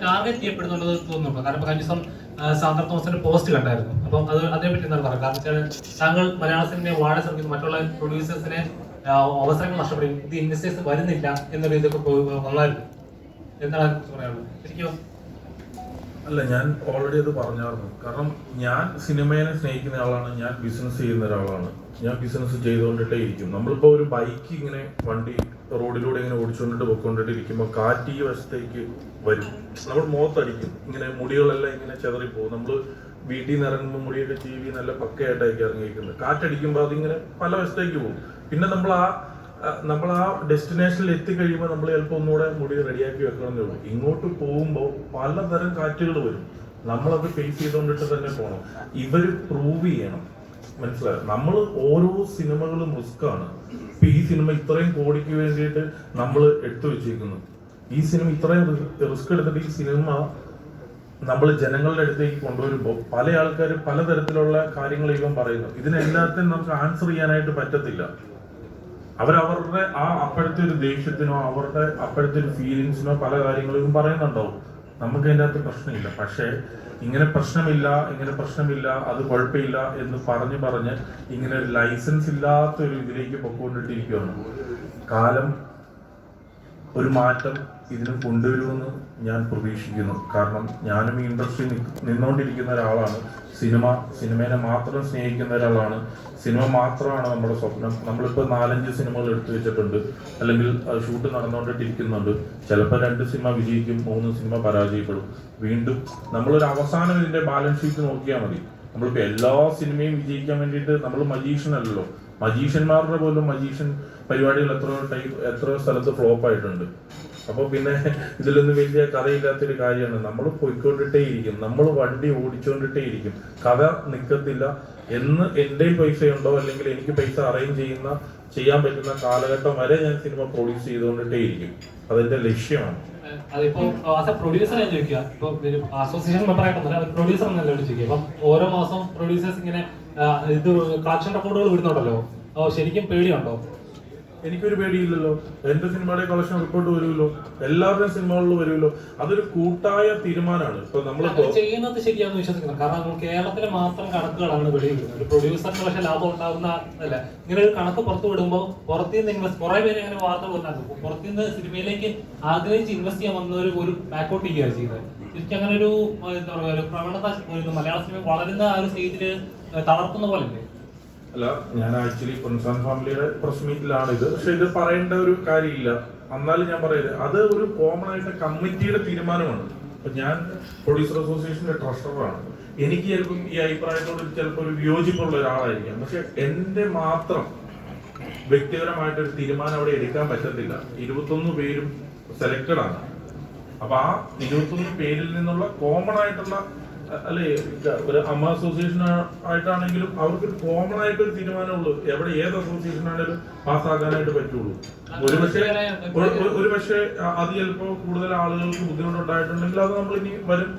Target ചെയ്യപ്പെടുന്നുള്ളത് തോന്നുന്നുണ്ടോ? കാരണം കഴിഞ്ഞ ദിവസം സാന്ദ്ര തോമസിന്റെ പോസ്റ്റ് കണ്ടായിരുന്നു. അപ്പം അത് അതേപറ്റി എന്താണ് പറയുക? കാരണം വെച്ചാൽ താങ്കൾ മലയാള സിനിമയെ വാഴ ശ്രമിക്കുന്നു മറ്റുള്ള പ്രൊഡ്യൂസേഴ്സിനെ അവസരങ്ങൾ നഷ്ടപ്പെടും ഇത് ഇൻവെസ്റ്റേഴ്സ് വരുന്നില്ല എന്നൊരു ഇതൊക്കെ വന്നായിരുന്നു. എന്താണ് അതിനെക്കുറിച്ച് പറയാനുള്ളത്? ശരിക്കും? അല്ല ഞാൻ ഓൾറെഡി അത് പറഞ്ഞായിരുന്നു. കാരണം ഞാൻ സിനിമയെ സ്നേഹിക്കുന്ന ആളാണ് ഞാൻ ബിസിനസ് ചെയ്യുന്ന ഒരാളാണ്. ഞാൻ ബിസിനസ് ചെയ്തുകൊണ്ടിട്ടേ ഇരിക്കും. നമ്മളിപ്പോ ഒരു ബൈക്ക് ഇങ്ങനെ വണ്ടി റോഡിലൂടെ ഇങ്ങനെ ഓടിച്ചുകൊണ്ടിട്ട് പൊയ്ക്കൊണ്ടിട്ട് ഇരിക്കുമ്പോൾ കാറ്റ് ഈ വശത്തേക്ക് വരും. നമ്മൾ മുഖത്തടിക്കും. ഇങ്ങനെ മുടികളെല്ലാം ഇങ്ങനെ ചെതറിപ്പോകും. നമ്മൾ വീട്ടിൽ നിന്ന് ഇറങ്ങുമ്പോൾ മുടിയൊക്കെ ചീവി നല്ല പക്കയായിട്ടായിരിക്കും ഇറങ്ങിയിരിക്കുന്നത്. കാറ്റടിക്കുമ്പോൾ അതിങ്ങനെ പല വശത്തേക്ക് പോകും. പിന്നെ നമ്മൾ ആ നമ്മൾ ആ ഡെസ്റ്റിനേഷനിൽ എത്തിക്കഴിയുമ്പോൾ നമ്മൾ ചിലപ്പോൾ ഒന്നുകൂടെ മുടി റെഡിയാക്കി വെക്കണമെന്നേ ഉള്ളൂ. ഇങ്ങോട്ട് പോകുമ്പോൾ പലതരം കാറ്റുകൾ വരും. നമ്മളത് ഫേസ് ചെയ്തുകൊണ്ടിട്ട് തന്നെ പോകണം. ഇവർ പ്രൂവ് ചെയ്യണം. മനസ്സിലായോ? നമ്മൾ ഓരോ സിനിമകളും റിസ്ക് ആണ് ഇപ്പൊ ഈ സിനിമ ഇത്രയും കോടിക്ക് വേണ്ടിയിട്ട് നമ്മൾ എടുത്തു വെച്ചിരിക്കുന്നു. ഈ സിനിമ ഇത്രയും റിസ്ക് എടുത്തിട്ട് ഈ സിനിമ നമ്മൾ ജനങ്ങളുടെ അടുത്തേക്ക് കൊണ്ടുവരുമ്പോൾ പല ആൾക്കാരും പലതരത്തിലുള്ള കാര്യങ്ങൾ ഇവൻ പറയുന്നു. ഇതിനെല്ലാത്തിനും നമുക്ക് ആൻസർ ചെയ്യാനായിട്ട് പറ്റത്തില്ല. അവരവരുടെ ആ അപ്പോഴത്തെ ഒരു ദേഷ്യത്തിനോ അവരുടെ അപ്പോഴത്തെ ഒരു ഫീലിങ്സിനോ പല കാര്യങ്ങളും പറയുന്നുണ്ടാവും. നമുക്ക് അതിന്റെ അകത്ത് പ്രശ്നമില്ല. പക്ഷേ ഇങ്ങനെ പ്രശ്നമില്ല ഇങ്ങനെ പ്രശ്നമില്ല അത് കുഴപ്പമില്ല എന്ന് പറഞ്ഞ് പറഞ്ഞ് ഇങ്ങനെ ലൈസൻസ് ഇല്ലാത്ത ഒരു ഇതിലേക്ക് പൊക്കോണ്ടിട്ടിരിക്കുകയാണ് കാലം ഒരു മാറ്റം ഇതിന് കൊണ്ടുവരുമെന്ന് ഞാൻ പ്രതീക്ഷിക്കുന്നു. കാരണം ഞാനും ഈ ഇൻഡസ്ട്രി നിന്നുകൊണ്ടിരിക്കുന്ന ഒരാളാണ്. സിനിമ സിനിമേനെ മാത്രം സ്നേഹിക്കുന്ന ഒരാളാണ്. സിനിമ മാത്രമാണ് നമ്മുടെ സ്വപ്നം. നമ്മളിപ്പോൾ നാലഞ്ച് സിനിമകൾ എടുത്തു വെച്ചിട്ടുണ്ട്. അല്ലെങ്കിൽ ഷൂട്ട് നടന്നുകൊണ്ടിട്ടിരിക്കുന്നുണ്ട് ചിലപ്പോൾ രണ്ട് സിനിമ വിജയിക്കും മൂന്ന് സിനിമ പരാജയപ്പെടും. വീണ്ടും നമ്മളൊരു അവസാനം ഇതിന്റെ ബാലൻസ് ഷീറ്റ് നോക്കിയാൽ മതി. നമ്മളിപ്പോൾ എല്ലാ സിനിമയും വിജയിക്കാൻ വേണ്ടിയിട്ട് നമ്മൾ മജീഷ്യനല്ലോ മജീഷ്യന്മാരുടെ പോലും മജീഷ്യൻ പരിപാടികൾ എത്രയോ ടൈപ്പ് എത്രയോ സ്ഥലത്ത് ഫ്ലോപ്പ് ആയിട്ടുണ്ട്. അപ്പോൾ പിന്നെ ഇതിലൊന്നും വലിയ കഥയില്ലാത്തൊരു കാര്യമാണ്. നമ്മൾ പോയിക്കൊണ്ടിട്ടേ ഇരിക്കും. നമ്മൾ വണ്ടി ഓടിച്ചുകൊണ്ടിട്ടേ ഇരിക്കും. കഥ നിൽക്കത്തില്ല എന്ന് എന്റെ ഉണ്ടോ അല്ലെങ്കിൽ എനിക്ക് പൈസ അറേഞ്ച് ചെയ്യുന്ന ചെയ്യാൻ പറ്റുന്ന കാലഘട്ടം വരെ ഞാൻ സിനിമ പ്രൊഡ്യൂസ് ചെയ്തുകൊണ്ടിട്ടേ ഇരിക്കും. അതെന്റെ ലക്ഷ്യമാണ്. അതിപ്പോ ആസ് എ പ്രൊഡ്യൂസർ ഞാൻ ചോദിക്കുക. ഇപ്പൊ അസോസിയേഷൻ മെമ്പർ ആയിട്ടൊന്നുമില്ല പ്രൊഡ്യൂസർ എന്നല്ല ചോദിക്കുക. അപ്പം ഓരോ മാസം പ്രൊഡ്യൂസേഴ്സ് ഇങ്ങനെ ഇത് കളക്ഷൻ റെക്കോർഡുകൾ വിടുന്നുണ്ടല്ലോ. ശരിക്കും പേടിയുണ്ടോ? എനിക്കൊരു പേടിയില്ലല്ലോ. എന്റെ സിനിമയുടെ കളക്ഷൻ റിപ്പോർട്ട് വരുമല്ലോ. എല്ലാവരുടെയും സിനിമകളിലും വരുമല്ലോ. അതൊരു കൂട്ടായ തീരുമാനമാണ്. ഇപ്പൊ നമ്മളിപ്പോ ചെയ്യുന്നത് ശരിയാണെന്ന് വിശ്വസിക്കണം. കാരണം നമ്മൾ കേരളത്തിലെ മാത്രം കണക്കുകളാണ് വെളിയിടുന്നത്. ഒരു പ്രൊഡ്യൂസറിന് പക്ഷെ ലാഭം ഉണ്ടാകുന്ന അല്ല ഇങ്ങനെ ഒരു കണക്ക് പുറത്തു വിടുമ്പോൾ പുറത്തുനിന്ന് ഇൻവെസ്റ്റ് കുറെ പേര് അങ്ങനെ വാർത്ത പോകുന്നുണ്ട് പുറത്തുനിന്ന് സിനിമയിലേക്ക് ആഗ്രഹിച്ച് ഇൻവെസ്റ്റ് ചെയ്യാൻ വന്നവർ ഒരു ബാക്കൗട്ട് ചെയ്യുകയാണ് ചെയ്യുന്നത്. ശരിക്കും അങ്ങനെ ഒരു എന്താ പറയുക ഒരു പ്രവണത മലയാള സിനിമ വളരുന്ന ആ ഒരു സ്റ്റേജിൽ തളർത്തുന്ന പോലെ അല്ലേ ഞാൻ ആക്ച്വലി പൊൻസാൻ ഫാമിലിയുടെ പ്രസ് മീറ്റിലാണ് ഇത്. പക്ഷെ ഇത് പറയേണ്ട ഒരു കാര്യമില്ല. എന്നാലും ഞാൻ പറയുന്നത് അത് ഒരു കോമൺ ആയിട്ട് കമ്മിറ്റിയുടെ തീരുമാനമാണ്. അപ്പൊ ഞാൻ പ്രൊഡ്യൂസർ അസോസിയേഷന്റെ ട്രഷററാണ് എനിക്ക് ചിലപ്പം ഈ അഭിപ്രായത്തോട് ചിലപ്പോൾ ഒരു വിയോജിപ്പുള്ള ഒരാളായിരിക്കാം. പക്ഷെ എന്റെ മാത്രം വ്യക്തിപരമായിട്ട് ഒരു തീരുമാനം അവിടെ എടുക്കാൻ പറ്റത്തില്ല. ഇരുപത്തൊന്ന് പേരും സെലക്ടഡ് ആണ്. അപ്പൊ ആ ഇരുപത്തൊന്ന് പേരിൽ നിന്നുള്ള കോമൺ ആയിട്ടുള്ള അല്ലെ ഒരു അമ്മ അസോസിയേഷൻ ആയിട്ടാണെങ്കിലും അവർക്ക് കോമൺ ആയിട്ട് ഒരു തീരുമാനമുള്ളൂ എവിടെ ഏത് അസോസിയേഷൻ ആണെങ്കിലും പാസ്സാക്കാനായിട്ട് പറ്റുള്ളൂ. ഒരുപക്ഷെ ഒരുപക്ഷെ ഒരു- ഒരു- ഒരു പക്ഷേ അത് ചിലപ്പോൾ കൂടുതൽ ആളുകൾക്ക് ബുദ്ധിമുട്ടുണ്ടായിട്ടുണ്ടെങ്കിൽ അത് നമ്മൾ ഇനി വരും.